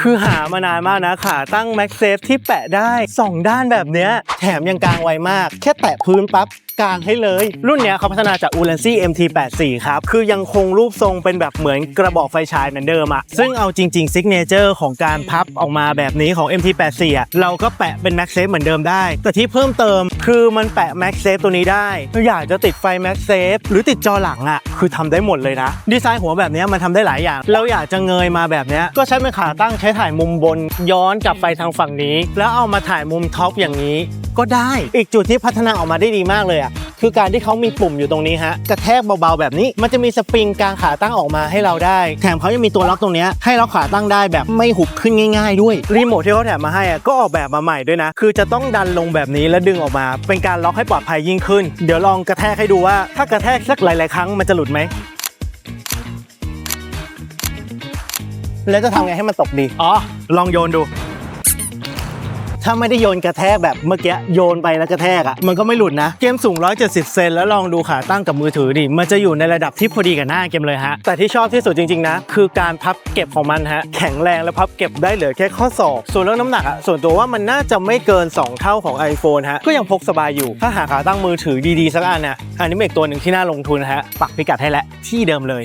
คือหามานานมากนะขาตั้ง m a g s a f e ที่แปะได้ 2 ด้านแบบเนี้ยแถมยังกลางไวมาก แค่แตะพื้นปั๊บกลางให้เลย รุ่นเนี้ยเขาพัฒนาจาก u l a n c y MT84 ครับ คือยังคงรูปทรงเป็นแบบเหมือนกระบอกไฟฉายเหมือนเดิมอะซึ่งเอาจริงๆซิกเนเจอร์ของการพับออกมาแบบนี้ของ MT84 อะเราก็แปะเป็น m a g s a f e เหมือนเดิมได้ แต่ที่เพิ่มเติม คือมันแปะ Max s a f e ตัวนี้ได้อยากจะติดไฟ Max s a f e หรือติดจอหลังอะคือทำได้หมดเลยนะ ดีไซน์หัวแบบนี้มันทำได้หลายอย่าง เราอยากจะเงยมาแบบนี้ก็ใช้เป็นขาตั้งใช้ถ่ายมุมบน ย้อนกลับไปทางฝั่งนี้ แล้วเอามาถ่ายมุมท็อปอย่างนี้ ก็ได้ อีกจุดที่พัฒนาออกมาได้ดีมากเลยอะ คือการที่เขามีปุ่มอยู่ตรงนี้ฮะกระแทกเบาๆแบบนี้ มันจะมีสปริงกลางขาตั้งออกมาให้เราได้ แถมเขายังมีตัวล็อกตรงเนี้ยให้เราขาตั้งได้แบบไม่หุบขึ้นง่าย ๆ ด้วยรีโมทที่เขาแถมมาให้อะก็ออกแบบมาใหม่ด้วยนะ คือจะต้องดันลงแบบนี้แล้วดึงออกมา เป็นการล็อกให้ปลอดภัยยิ่งขึ้น เดี๋ยวลองกระแทกให้ดูว่า ถ้ากระแทกสักหลายๆครั้งมันจะหลุดไหมแล้วจะทำไงให้มันตกดี อ๋อ ลองโยนดู ถ้าไม่ได้โยนกระแทกแบบเมื่อกี้โยนไปแล้วกระแทกอะ่ะมันก็ไม่หลุดนะ เกมสูง 170 เซนแล้วลองดูขาตั้งกับมือถือดิมันจะอยู่ในระดับที่พอดีกับหน้าเกมเลยฮะ แต่ที่ชอบที่สุดจริงๆนะ คือการพับเก็บของมันฮะ แข็งแรงและพับเก็บได้เหลือแค่ข้อศอกส่วนเรื่องน้ำหนักอะ่ะส่วนตัวว่ามันน่าจะไม่เกิน 2 เท่าของ iPhone ฮะก็ยังพกสบายอยู่ ถ้าหาขาตั้งมือถือดีๆสักอันน่ะอันนี้เป็นอีกตัวหนึ่งที่น่าลงทุนฮะปักพิกัดให้แล้วที่เดิมเลย